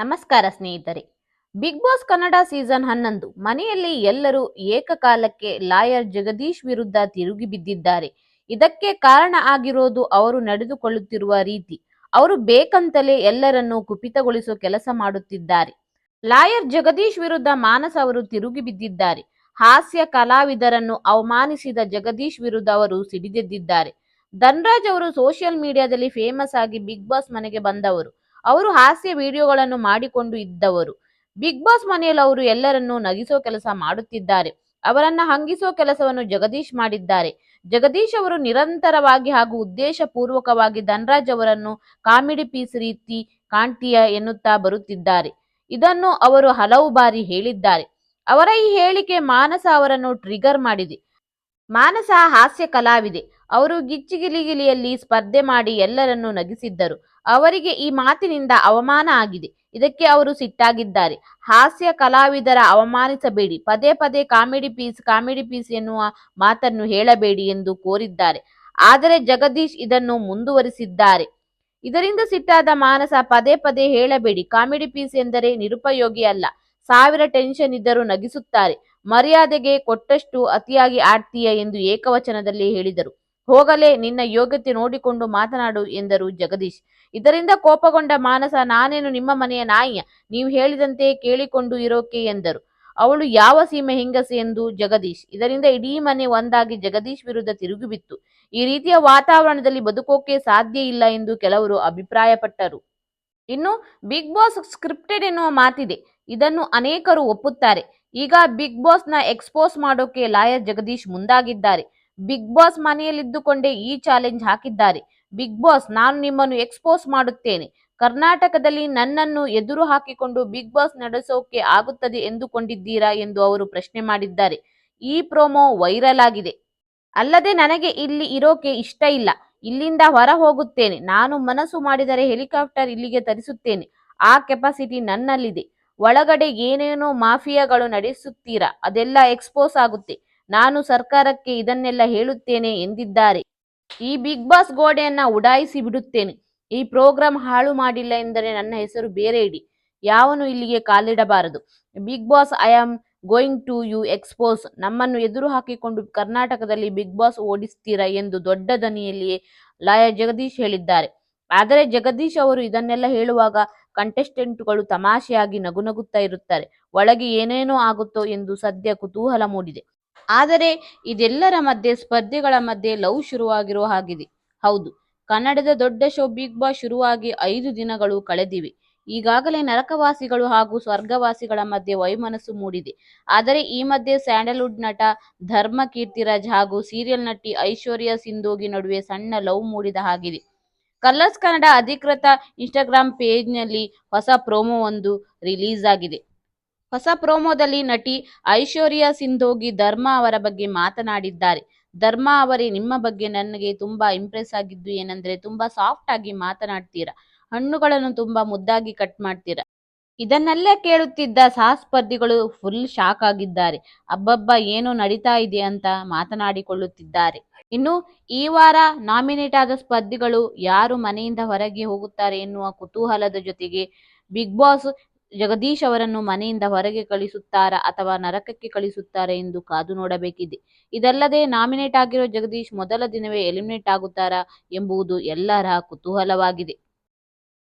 ನಮಸ್ಕಾರ ಸ್ನೇಹಿತರೆ. Big boss Kannada season ಹನ್ನೊಂದು. ಮನೆಯಲ್ಲಿ ಎಲ್ಲರೂ ಏಕಕಾಲಕ್ಕೆ ಲಾಯರ್ ಜಗದೀಶ್ ವಿರುದ್ಧ ತಿರುಗಿ ಬಿದ್ದಿದ್ದಾರೆ. ಇದಕ್ಕೆ ಕಾರಣ ಆಗಿರೋದು ಅವರು ನಡೆದುಕೊಳ್ಳುತ್ತಿರುವ ರೀತಿ. ಅವರು ಬೇಕಂತಲೇ ಎಲ್ಲರನ್ನೂ ಕುಪಿತಗೊಳಿಸುವ ಕೆಲಸ ಮಾಡುತ್ತಿದ್ದಾರೆ. ಲಾಯರ್ ಜಗದೀಶ್ ವಿರುದ್ಧ ಮಾನಸ ಅವರು ತಿರುಗಿ ಬಿದ್ದಿದ್ದಾರೆ. ಹಾಸ್ಯ ಕಲಾವಿದರನ್ನು ಅವಮಾನಿಸಿದ ಜಗದೀಶ್ ವಿರುದ್ಧ ಅವರು ಸಿಡಿದೆದ್ದಿದ್ದಾರೆ. ಧನ್ರಾಜ್ ಅವರು ಸೋಷಿಯಲ್ ಮೀಡಿಯಾದಲ್ಲಿ ಫೇಮಸ್ ಆಗಿ ಬಿಗ್ ಬಾಸ್ ಮನೆಗೆ ಬಂದವರು. ಅವರು ಹಾಸ್ಯ ವಿಡಿಯೋಗಳನ್ನು ಮಾಡಿಕೊಂಡು ಇದ್ದವರು. ಬಿಗ್ ಬಾಸ್ ಮನೆಯಲ್ಲಿ ಅವರು ಎಲ್ಲರನ್ನೂ ನಗಿಸೋ ಕೆಲಸ ಮಾಡುತ್ತಿದ್ದಾರೆ. ಅವರನ್ನ ಹಂಗಿಸೋ ಕೆಲಸವನ್ನು ಜಗದೀಶ್ ಮಾಡಿದ್ದಾರೆ. ಜಗದೀಶ್ ಅವರು ನಿರಂತರವಾಗಿ ಹಾಗೂ ಉದ್ದೇಶ ಪೂರ್ವಕವಾಗಿ ಧನ್ರಾಜ್ ಅವರನ್ನು ಕಾಮಿಡಿ ಪೀಸ್ ರೀತಿ ಕಾಣ್ತೀಯ ಎನ್ನುತ್ತಾ ಬರುತ್ತಿದ್ದಾರೆ. ಇದನ್ನು ಅವರು ಹಲವು ಬಾರಿ ಹೇಳಿದ್ದಾರೆ. ಅವರ ಈ ಹೇಳಿಕೆ ಮಾನಸ ಅವರನ್ನು ಟ್ರಿಗರ್ ಮಾಡಿದೆ. ಮಾನಸ ಹಾಸ್ಯ ಕಲಾವಿದೆ. ಅವರು ಗಿಚ್ಚಿಗಿಲಿಗಿಲಿಯಲ್ಲಿ ಸ್ಪರ್ಧೆ ಮಾಡಿ ಎಲ್ಲರನ್ನೂ ನಗಿಸಿದ್ದರು. ಅವರಿಗೆ ಈ ಮಾತಿನಿಂದ ಅವಮಾನ ಆಗಿದೆ. ಇದಕ್ಕೆ ಅವರು ಸಿಟ್ಟಾಗಿದ್ದಾರೆ. ಹಾಸ್ಯ ಕಲಾವಿದರ ಅವಮಾನಿಸಬೇಡಿ. ಪದೇ ಪದೇ ಕಾಮಿಡಿ ಪೀಸ್ ಕಾಮಿಡಿ ಪೀಸ್ ಎನ್ನುವ ಮಾತನ್ನು ಹೇಳಬೇಡಿ ಎಂದು ಕೋರಿದ್ದಾರೆ. ಆದರೆ ಜಗದೀಶ್ ಇದನ್ನು ಮುಂದುವರಿಸಿದ್ದಾರೆ. ಇದರಿಂದ ಸಿಟ್ಟಾದ ಮಾನಸ ಪದೇ ಪದೇ ಹೇಳಬೇಡಿ. ಕಾಮಿಡಿ ಪೀಸ್ ಎಂದರೆ ನಿರುಪಯೋಗಿ ಅಲ್ಲ. ಸಾವಿರ ಟೆನ್ಷನ್ ಇದ್ದರೂ ನಗಿಸುತ್ತಾರೆ. ಮರ್ಯಾದೆಗೆ ಕೊಟ್ಟಷ್ಟು ಅತಿಯಾಗಿ ಆಡ್ತೀಯ ಎಂದು ಏಕವಚನದಲ್ಲಿ ಹೇಳಿದರು. ಹೋಗಲೇ ನಿನ್ನ ಯೋಗ್ಯತೆ ನೋಡಿಕೊಂಡು ಮಾತನಾಡು ಎಂದರು ಜಗದೀಶ್. ಇದರಿಂದ ಕೋಪಗೊಂಡ ಮಾನಸ, ನಾನೇನು ನಿಮ್ಮ ಮನೆಯ ನಾಯಿಯ? ನೀವು ಹೇಳಿದಂತೆ ಕೇಳಿಕೊಂಡು ಇರೋಕೆ ಎಂದರು. ಅವಳು ಯಾವ ಸೀಮೆ ಹೆಂಗಸೆ ಎಂದು ಜಗದೀಶ್. ಇದರಿಂದ ಇಡೀ ಮನೆ ಒಂದಾಗಿ ಜಗದೀಶ್ ವಿರುದ್ಧ ತಿರುಗಿಬಿತ್ತು. ಈ ರೀತಿಯ ವಾತಾವರಣದಲ್ಲಿ ಬದುಕೋಕೆ ಸಾಧ್ಯ ಇಲ್ಲ ಎಂದು ಕೆಲವರು ಅಭಿಪ್ರಾಯಪಟ್ಟರು. ಇನ್ನು ಬಿಗ್ ಬಾಸ್ ಸ್ಕ್ರಿಪ್ಟೆಡ್ ಎನ್ನುವ ಮಾತಿದೆ. ಇದನ್ನು ಅನೇಕರು ಒಪ್ಪುತ್ತಾರೆ. ಈಗ ಬಿಗ್ ಬಾಸ್ನ ಎಕ್ಸ್ಪೋಸ್ ಮಾಡೋಕೆ ಲಾಯರ್ ಜಗದೀಶ್ ಮುಂದಾಗಿದ್ದಾರೆ. ಬಿಗ್ ಬಾಸ್ ಮನೆಯಲ್ಲಿದ್ದುಕೊಂಡೇ ಈ ಚಾಲೆಂಜ್ ಹಾಕಿದ್ದಾರೆ. ಬಿಗ್ ಬಾಸ್ ನಾನು ನಿಮ್ಮನ್ನು ಎಕ್ಸ್ಪೋಸ್ ಮಾಡುತ್ತೇನೆ. ಕರ್ನಾಟಕದಲ್ಲಿ ನನ್ನನ್ನು ಎದುರು ಹಾಕಿಕೊಂಡು ಬಿಗ್ ಬಾಸ್ ನಡೆಸೋಕೆ ಆಗುತ್ತದೆ ಎಂದುಕೊಂಡಿದ್ದೀರಾ ಎಂದು ಅವರು ಪ್ರಶ್ನೆ ಮಾಡಿದ್ದಾರೆ. ಈ ಪ್ರೋಮೋ ವೈರಲ್ ಆಗಿದೆ. ಅಲ್ಲದೆ ನನಗೆ ಇಲ್ಲಿ ಇರೋಕೆ ಇಷ್ಟ ಇಲ್ಲ. ಇಲ್ಲಿಂದ ಹೊರ ಹೋಗುತ್ತೇನೆ ನಾನು ಮನಸ್ಸು ಮಾಡಿದರೆ ಹೆಲಿಕಾಪ್ಟರ್ ಇಲ್ಲಿಗೆ ತರಿಸುತ್ತೇನೆ. ಆ ಕೆಪಾಸಿಟಿ ನನ್ನಲ್ಲಿದೆ. ಒಳಗಡೆ ಏನೇನೋ ಮಾಫಿಯಾಗಳು ನಡೆಸುತ್ತೀರಾ? ಅದೆಲ್ಲ ಎಕ್ಸ್ಪೋಸ್ ಆಗುತ್ತೆ. ನಾನು ಸರ್ಕಾರಕ್ಕೆ ಇದನ್ನೆಲ್ಲ ಹೇಳುತ್ತೇನೆ ಎಂದಿದ್ದಾರೆ. ಈ ಬಿಗ್ ಬಾಸ್ ಗೋಡೆಯನ್ನ ಉಡಾಯಿಸಿ ಬಿಡುತ್ತೇನೆ. ಈ ಪ್ರೋಗ್ರಾಂ ಹಾಳು ಮಾಡಿಲ್ಲ ಎಂದರೆ ನನ್ನ ಹೆಸರು ಬೇರೆ ಇಡಿ. ಯಾವನು ಇಲ್ಲಿಗೆ ಕಾಲಿಡಬಾರದು. Big boss, I am going to you expose ನಮ್ಮನ್ನು ಎದುರು ಹಾಕಿಕೊಂಡು ಕರ್ನಾಟಕದಲ್ಲಿ ಬಿಗ್ ಬಾಸ್ ಓಡಿಸ್ತೀರಾ ಎಂದು ದೊಡ್ಡ ದನಿಯಲ್ಲಿ ಲಾಯರ್ ಜಗದೀಶ್ ಹೇಳಿದ್ದಾರೆ. ಆದರೆ ಜಗದೀಶ್ ಅವರು ಇದನ್ನೆಲ್ಲ ಹೇಳುವಾಗ ಕಂಟೆಸ್ಟೆಂಟ್ಗಳು ತಮಾಷೆಯಾಗಿ ನಗುನಗುತ್ತಾ ಇರುತ್ತಾರೆ. ಒಳಗೆ ಏನೇನೋ ಆಗುತ್ತೋ ಎಂದು ಸದ್ಯ ಕುತೂಹಲ ಮೂಡಿದೆ. ಆದರೆ ಇದೆಲ್ಲರ ಮಧ್ಯೆ ಸ್ಪರ್ಧೆಗಳ ಮಧ್ಯೆ ಲವ್ ಶುರುವಾಗಿರುವ ಹಾಗಿದೆ. ಹೌದು, ಕನ್ನಡದ ದೊಡ್ಡ ಶೋ ಬಿಗ್ ಬಾಸ್ ಶುರುವಾಗಿ ಐದು ದಿನಗಳು ಕಳೆದಿವೆ. ಈಗಾಗಲೇ ನರಕವಾಸಿಗಳು ಹಾಗೂ ಸ್ವರ್ಗವಾಸಿಗಳ ಮಧ್ಯೆ ವೈಮನಸ್ಸು ಮೂಡಿದೆ. ಆದರೆ ಈ ಮಧ್ಯೆ ಸ್ಯಾಂಡಲ್ವುಡ್ ನಟ ಧರ್ಮ ಕೀರ್ತಿರಾಜ್ ಹಾಗೂ ಸೀರಿಯಲ್ ನಟಿ ಐಶ್ವರ್ಯ ಸಿಂಧೋಗಿ ನಡುವೆ ಸಣ್ಣ ಲವ್ ಮೂಡಿದ ಹಾಗಿದೆ. ಕಲರ್ಸ್ ಕನ್ನಡ ಅಧಿಕೃತ ಇನ್ಸ್ಟಾಗ್ರಾಮ್ ಪೇಜ್ನಲ್ಲಿ ಹೊಸ ಪ್ರೋಮೋ ಒಂದು ರಿಲೀಸ್ ಆಗಿದೆ. ಹೊಸ ಪ್ರೋಮೋದಲ್ಲಿ ನಟಿ ಐಶ್ವರ್ಯ ಸಿಂಧೋಗಿ ಧರ್ಮ ಅವರ ಬಗ್ಗೆ ಮಾತನಾಡಿದ್ದಾರೆ. ಧರ್ಮ ಅವರೇ ನಿಮ್ಮ ಬಗ್ಗೆ ನನಗೆ ತುಂಬಾ ಇಂಪ್ರೆಸ್ ಆಗಿದ್ದು ಏನಂದ್ರೆ ತುಂಬಾ ಸಾಫ್ಟ್ ಆಗಿ ಮಾತನಾಡ್ತೀರಾ? ಹಣ್ಣುಗಳನ್ನು ತುಂಬಾ ಮುದ್ದಾಗಿ ಕಟ್ ಮಾಡ್ತೀರಾ. ಇದನ್ನೆಲ್ಲೇ ಕೇಳುತ್ತಿದ್ದ ಸಹಸ್ಪರ್ಧಿಗಳು ಫುಲ್ ಶಾಕ್ ಆಗಿದ್ದಾರೆ. ಅಬ್ಬಬ್ಬ, ಏನು ನಡೀತಾ ಇದೆ ಅಂತ ಮಾತನಾಡಿಕೊಳ್ಳುತ್ತಿದ್ದಾರೆ. ಇನ್ನು ಈ ವಾರ ನಾಮಿನೇಟ್ ಆದ ಸ್ಪರ್ಧಿಗಳು ಯಾರು ಮನೆಯಿಂದ ಹೊರಗೆ ಹೋಗುತ್ತಾರೆ ಎನ್ನುವ ಕುತೂಹಲದ ಜೊತೆಗೆ ಬಿಗ್ ಬಾಸ್ ಜಗದೀಶ್ ಅವರನ್ನು ಮನೆಯಿಂದ ಹೊರಗೆ ಕಳಿಸುತ್ತಾರಾ ಅಥವಾ ನರಕಕ್ಕೆ ಕಳಿಸುತ್ತಾರೆ ಎಂದು ಕಾದು ನೋಡಬೇಕಿದೆ. ಇದಲ್ಲದೆ ನಾಮಿನೇಟ್ ಆಗಿರೋ ಜಗದೀಶ್ ಮೊದಲ ದಿನವೇ ಎಲಿಮಿನೇಟ್ ಆಗುತ್ತಾರಾ ಎಂಬುದು ಎಲ್ಲರ ಕುತೂಹಲವಾಗಿದೆ.